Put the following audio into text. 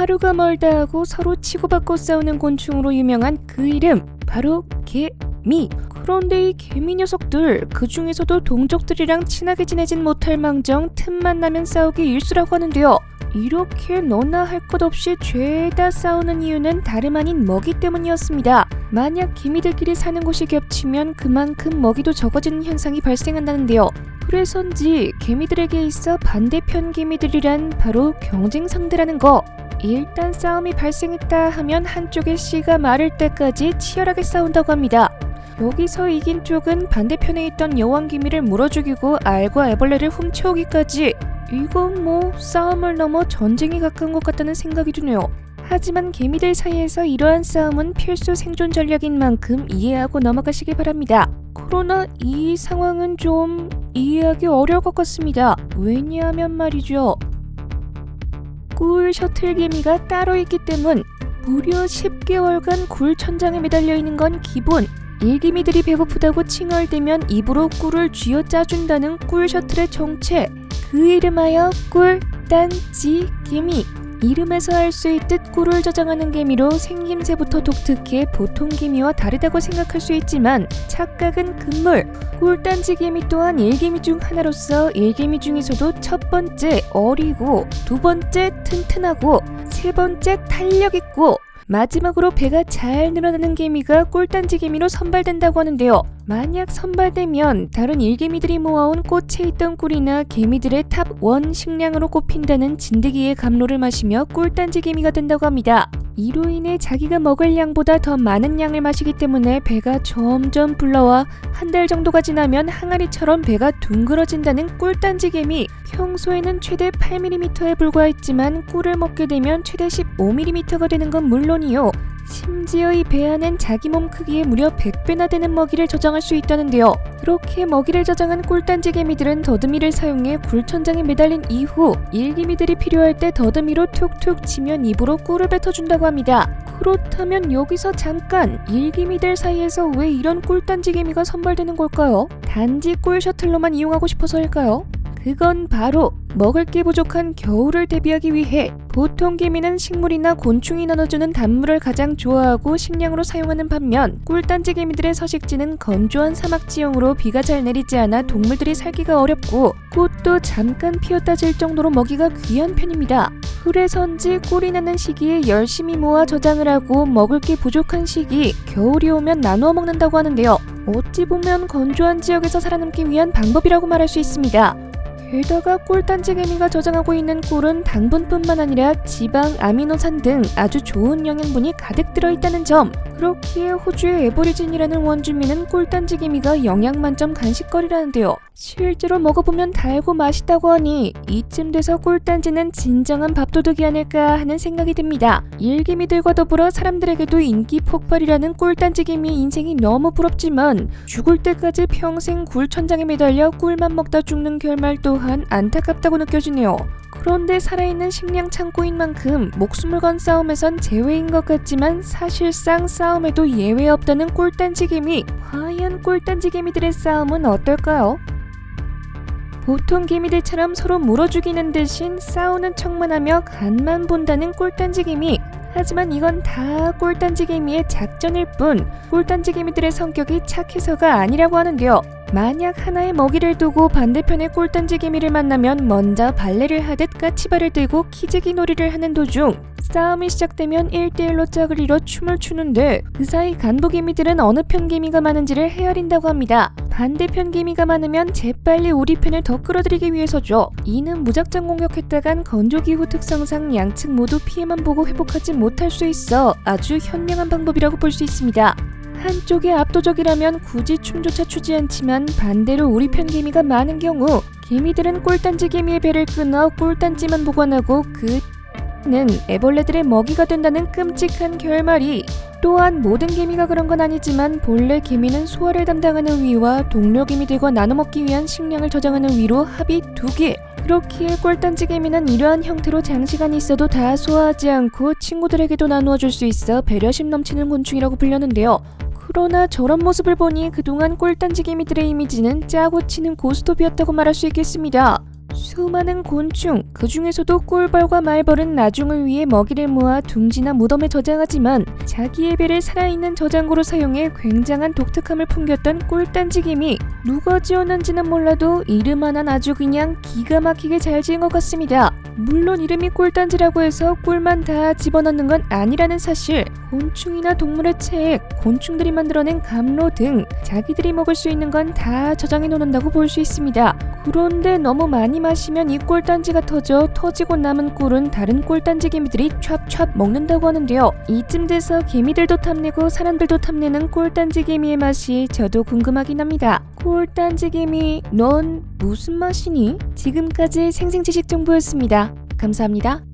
하루가 멀다 하고 서로 치고받고 싸우는 곤충으로 유명한 그 이름 바로 개미. 그런데 이 개미 녀석들 그 중에서도 동족들이랑 친하게 지내진 못할 망정 틈만 나면 싸우기 일수라고 하는데요. 이렇게 너나 할 것 없이 죄다 싸우는 이유는 다름 아닌 먹이 때문이었습니다. 만약 개미들끼리 사는 곳이 겹치면 그만큼 먹이도 적어지는 현상이 발생한다는데요. 그래서인지 개미들에게 있어 반대편 개미들이란 바로 경쟁 상대라는 거. 일단 싸움이 발생했다 하면 한쪽의 씨가 마를 때까지 치열하게 싸운다고 합니다. 여기서 이긴 쪽은 반대편에 있던 여왕 개미를 물어 죽이고 알과 애벌레를 훔쳐오기까지 이건 뭐 싸움을 넘어 전쟁에 가까운 것 같다는 생각이 드네요. 하지만 개미들 사이에서 이러한 싸움은 필수 생존 전략인 만큼 이해하고 넘어가시길 바랍니다. 그러나 이 상황은 좀 이해하기 어려울 것 같습니다. 왜냐하면 말이죠. 꿀 셔틀 개미가 따로 있기 때문 무려 10개월간 굴 천장에 매달려 있는 건 기본. 일개미들이 배고프다고 칭얼대면 입으로 꿀을 쥐어 짜준다는 꿀 셔틀의 정체. 그 이름하여 꿀단지 개미. 이름에서 알 수 있듯 꿀을 저장하는 개미로 생김새부터 독특해 보통 개미와 다르다고 생각할 수 있지만 착각은 금물. 꿀단지 개미 또한 일개미 중 하나로서 일개미 중에서도 첫 번째 어리고 두 번째 튼튼하고 세 번째 탄력 있고 마지막으로 배가 잘 늘어나는 개미가 꿀단지 개미로 선발된다고 하는데요. 만약 선발되면 다른 일개미들이 모아온 꽃에 있던 꿀이나 개미들의 탑 원 식량으로 꼽힌다는 진드기의 감로를 마시며 꿀단지 개미가 된다고 합니다. 이로 인해 자기가 먹을 양보다 더 많은 양을 마시기 때문에 배가 점점 불러와 한 달 정도가 지나면 항아리처럼 배가 둥그러진다는 꿀단지 개미. 평소에는 최대 8mm에 불과했지만 꿀을 먹게 되면 최대 15mm가 되는 건 물론이요. 심지어 이배 안엔 자기 몸 크기의 무려 100배나 되는 먹이를 저장할 수 있다는데요. 그렇게 먹이를 저장한 꿀단지 개미들은 더듬이를 사용해 굴천장에 매달린 이후 일개미들이 필요할 때 더듬이로 툭툭 치면 입으로 꿀을 뱉어준다고 합니다. 그렇다면 여기서 잠깐 일개미들 사이에서 왜 이런 꿀단지 개미가 선발되는 걸까요? 단지 꿀 셔틀로만 이용하고 싶어서일까요? 그건 바로 먹을 게 부족한 겨울을 대비하기 위해 보통 개미는 식물이나 곤충이 나눠주는 단물을 가장 좋아하고 식량으로 사용하는 반면 꿀단지 개미들의 서식지는 건조한 사막 지형으로 비가 잘 내리지 않아 동물들이 살기가 어렵고 꽃도 잠깐 피었다 질 정도로 먹이가 귀한 편입니다. 그래서인지 꿀이 나는 시기에 열심히 모아 저장을 하고 먹을 게 부족한 시기 겨울이 오면 나누어 먹는다고 하는데요. 어찌 보면 건조한 지역에서 살아남기 위한 방법이라고 말할 수 있습니다. 게다가 꿀단지 개미가 저장하고 있는 꿀은 당분뿐만 아니라 지방, 아미노산 등 아주 좋은 영양분이 가득 들어있다는 점. 그렇기에 호주의 에버리진이라는 원주민은 꿀단지 개미가 영양 만점 간식거리라는데요. 실제로 먹어보면 달고 맛있다고 하니 이쯤 돼서 꿀단지는 진정한 밥도둑이 아닐까 하는 생각이 듭니다. 일개미들과 더불어 사람들에게도 인기 폭발이라는 꿀단지 개미의 인생이 너무 부럽지만 죽을 때까지 평생 굴 천장에 매달려 꿀만 먹다 죽는 결말 또한 안타깝다고 느껴지네요. 그런데 살아있는 식량 창고인 만큼 목숨을 건 싸움에선 제외인 것 같지만 사실상 싸움에도 예외 없다는 꿀단지 개미. 과연 꿀단지 개미들의 싸움은 어떨까요? 보통 개미들처럼 서로 물어 죽이는 대신 싸우는 척만 하며 간만 본다는 꿀단지 개미. 하지만 이건 다 꿀단지 개미의 작전일 뿐 꿀단지 개미들의 성격이 착해서가 아니라고 하는데요. 만약 하나의 먹이를 두고 반대편의 꿀단지 개미를 만나면 먼저 발레를 하듯 까치발을 들고 키재기 놀이를 하는 도중 싸움이 시작되면 1대1로 짝을 이뤄 춤을 추는데 그 사이 간부 개미들은 어느 편 개미가 많은지를 헤아린다고 합니다. 반대편 개미가 많으면 재빨리 우리 편을 더 끌어들이기 위해서죠. 이는 무작정 공격했다간 건조기후 특성상 양측 모두 피해만 보고 회복하지 못할 수 있어 아주 현명한 방법이라고 볼 수 있습니다. 한쪽이 압도적이라면 굳이 춤조차 추지 않지만 반대로 우리 편 개미가 많은 경우 개미들은 꿀단지 개미의 배를 끊어 꿀단지만 보관하고 그는 애벌레들의 먹이가 된다는 끔찍한 결말이 또한 모든 개미가 그런 건 아니지만 본래 개미는 소화를 담당하는 위와 동료 개미들과 나눠 먹기 위한 식량을 저장하는 위로 합이 두 개. 그렇기에 꿀단지 개미는 이러한 형태로 장시간 있어도 다 소화하지 않고 친구들에게도 나누어 줄 수 있어 배려심 넘치는 곤충이라고 불렸는데요. 그러나 저런 모습을 보니 그동안 꿀단지 개미들의 이미지는 짜고 치는 고스톱이었다고 말할 수 있겠습니다. 수많은 곤충, 그 중에서도 꿀벌과 말벌은 나중을 위해 먹이를 모아 둥지나 무덤에 저장하지만 자기의 배를 살아있는 저장고로 사용해 굉장한 독특함을 풍겼던 꿀단지개미. 누가 지었는지는 몰라도 이름 하나는 아주 그냥 기가 막히게 잘 지은 것 같습니다. 물론 이름이 꿀단지라고 해서 꿀만 다 집어넣는 건 아니라는 사실. 곤충이나 동물의 책, 곤충들이 만들어낸 감로 등 자기들이 먹을 수 있는 건 다 저장해 놓는다고 볼 수 있습니다. 그런데 너무 많이 마시면 이 꿀단지가 터져 터지고 남은 꿀은 다른 꿀단지 개미들이 찹찹 먹는다고 하는데요. 이쯤 돼서 개미들도 탐내고 사람들도 탐내는 꿀단지 개미의 맛이 저도 궁금하긴 합니다. 꿀단지 개미, 넌 무슨 맛이니? 지금까지 생생지식 정보였습니다. 감사합니다.